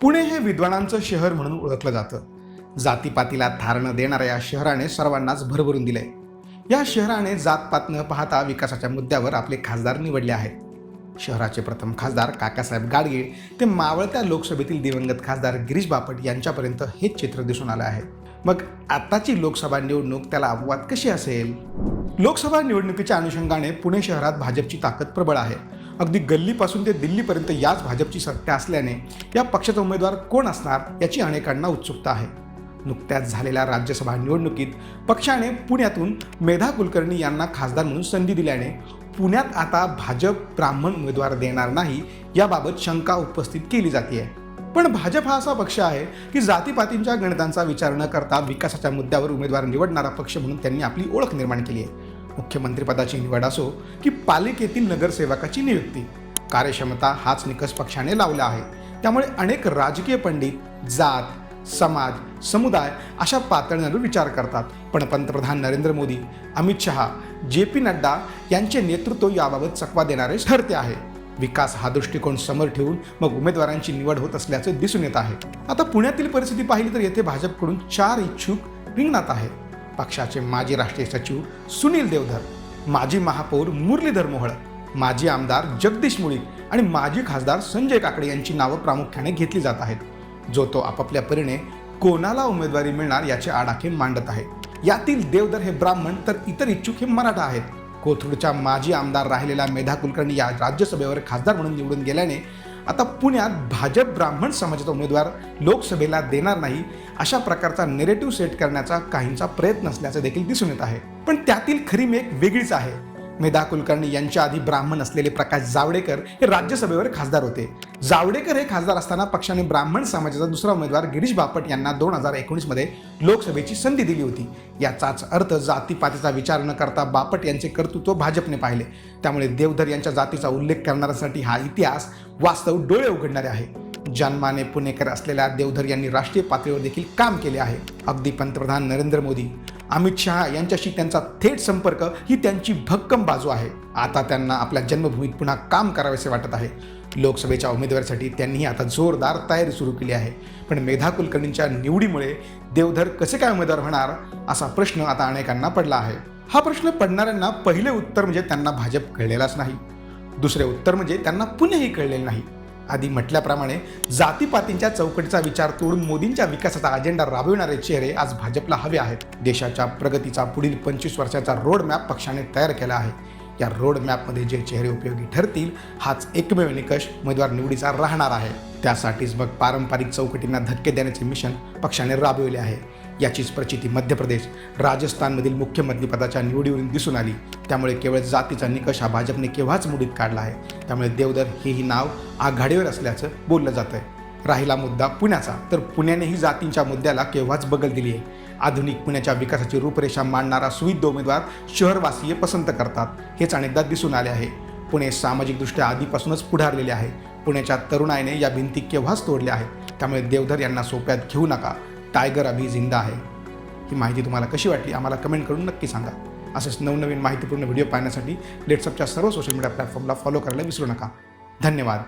पुणे हे विद्वानांचं शहर म्हणून ओळखलं जातं. जातीपातीला धारणं देणाऱ्या या शहराने सर्वांनाच भरभरून दिलंय. या शहराने जातपात न पाहता विकासाच्या मुद्द्यावर आपले खासदार निवडले आहेत. शहराचे प्रथम खासदार काकासाहेब गाडगीळ ते मावळत्या लोकसभेतील दिवंगत खासदार गिरीश बापट यांच्यापर्यंत हेच चित्र दिसून आलं आहे. मग आताची लोकसभा निवडणूक त्याला अपवाद कशी असेल? लोकसभा निवडणुकीच्या अनुषंगाने पुणे शहरात भाजपची ताकद प्रबळ आहे. अगदी गल्लीपासून ते दिल्लीपर्यंत याच भाजपची सत्ता असल्याने या पक्षाचा उमेदवार कोण असणार याची अनेकांना उत्सुकता आहे. नुकत्याच झालेल्या राज्यसभा निवडणुकीत पक्षाने पुण्यातून मेधा कुलकर्णी यांना खासदार म्हणून संधी दिल्याने पुण्यात आता भाजप ब्राह्मण उमेदवार देणार नाही याबाबत शंका उपस्थित केली जाते पण भाजप हा असा पक्ष आहे की जातीपातींच्या गणितांचा विचार न करता विकासाच्या मुद्द्यावर उमेदवार निवडणारा पक्ष म्हणून त्यांनी आपली ओळख निर्माण केली आहे. मुख्यमंत्रीपदाची निवड असो की पालिकेतील नगरसेवकाची नियुक्ती. कार्यक्षमता हाच निकष पक्षाने लावला आहे. त्यामुळे अनेक राजकीय पंडित जात समाज समुदाय अशा पातळ्यांवर विचार करतात. पण पंतप्रधान नरेंद्र मोदी अमित शहा जे पी नड्डा यांचे नेतृत्व याबाबत चकवा देणारे ठरते आहे. विकास हा दृष्टिकोन समोर ठेवून मग उमेदवारांची निवड होत असल्याचं दिसून येत आहे. आता पुण्यातील परिस्थिती पाहिली तर येथे भाजपकडून चार इच्छुक रिंगणात आहे पक्षाचे माजी राष्ट्रीय सचिव सुनील देवधर माजी महापौर मुरलीधर मोहळ माजी आमदार जगदीश मुळीक आणि माजी खासदार संजय काकडे यांची नावं प्रामुख्याने घेतली जात आहेत. जो तो आपापल्या परीने कोणाला उमेदवारी मिळणार याचे आडाखे मांडत आहे यातील देवधर हे ब्राह्मण तर इतर इच्छुक हे मराठा आहेत. कोथरूडच्या माजी आमदार राहिलेल्या मेधा कुलकर्णी या राज्यसभेवर खासदार म्हणून निवडून गेल्याने आता पुण्यात भाजप ब्राह्मण समाजाचा उमेदवार लोकसभेला देणार नाही अशा प्रकारचा नेरेटिव्ह सेट करण्याचा काहींचा प्रयत्न असल्याचं देखील दिसून येत आहे. पण त्यातील खरी मेक वेगळीच आहे. मेधा कुलकर्णी यांच्या आधी ब्राह्मण असलेले प्रकाश जावडेकर हे राज्यसभेवर खासदार होते. जावडेकर हे खासदार असताना पक्षाने ब्राह्मण समाजाचा दुसरा उमेदवार गिरीश बापट यांना दोन हजार एकोणीसमध्ये लोकसभेची संधी दिली होती. याचाच अर्थ जातीपातीचा विचार न करता बापट यांचे कर्तृत्व भाजपने पाहिले. त्यामुळे देवधर यांच्या जातीचा उल्लेख करणाऱ्यांसाठी हा इतिहास वास्तव डोळे उघडणारे आहे. जन्माने पुणेकर असलेल्या देवधर यांनी राष्ट्रीय पातळीवर देखील काम केले आहे. अगदी पंतप्रधान नरेंद्र मोदी अमित शहा यांच्याशी त्यांचा थेट संपर्क ही त्यांची भक्कम बाजू आहे. आता त्यांना आपल्या जन्मभूमीत पुन्हा काम करावेसे वाटत आहे. लोकसभेच्या उमेदवारीसाठी त्यांनीही आता जोरदार तयारी सुरू केली आहे. पण मेधा कुलकर्णींच्या निवडीमुळे देवधर कसे काय उमेदवार होणार असा प्रश्न आता अनेकांना पडला आहे. हा प्रश्न पडणाऱ्यांना पहिले उत्तर म्हणजे त्यांना भाजप कळलेलाच नाही. दुसरे उत्तर म्हणजे त्यांना पुणेही कळलेले नाही. आधी म्हटल्याप्रमाणे जातीपातींच्या चौकटीचा विचार तोडून मोदींच्या विकासाचा अजेंडा राबविणारे चेहरे आज भाजपला हवे आहेत. देशाच्या प्रगतीचा पुढील पंचवीस वर्षाचा रोड मॅप पक्षाने तयार केला आहे. या रोड मॅपमध्ये जे चेहरे उपयोगी ठरतील हाच एकमेव निकष उमेदवार निवडीचा राहणार आहे. त्यासाठीच मग पारंपरिक चौकटींना धक्के देण्याचे मिशन पक्षाने राबविले आहे. याचीच प्रचिती मध्य प्रदेश राजस्थानमधील मुख्यमंत्रीपदाच्या निवडीवरून दिसून आली. त्यामुळे केवळ जातीचा निकष हा भाजपने केव्हाच मुडीत काढला आहे? त्यामुळे देवधर हेही नाव आघाडीवर असल्याचं बोललं जातं राहिला मुद्दा पुण्याचा. तर पुण्यानेही जातींच्या मुद्द्याला केव्हाच बगल दिली आहे आधुनिक पुण्याच्या विकासाची रूपरेषा मांडणारा सुविध उमेदवार शहरवासीय पसंत करतात. हेच अनेकदा दिसून आले आहे. पुणे सामाजिकदृष्ट्या आधीपासूनच पुढारलेले आहे. पुण्याच्या तरुणाईने या भिंती केव्हाच तोडल्या आहेत? त्यामुळे देवधर यांना सोप्यात घेऊ नका. टायगर अभि जिंदा आहे. ही माहिती तुम्हाला कशी वाटली? आम्हाला कमेंट करून नक्की सांगा. असेच नवनवीन माहितीपूर्ण व्हिडिओ पाहण्यासाठी लेट्सअपच्या सर्व सोशल मीडिया प्लॅटफॉर्मला फॉलो करायला विसरू नका. धन्यवाद.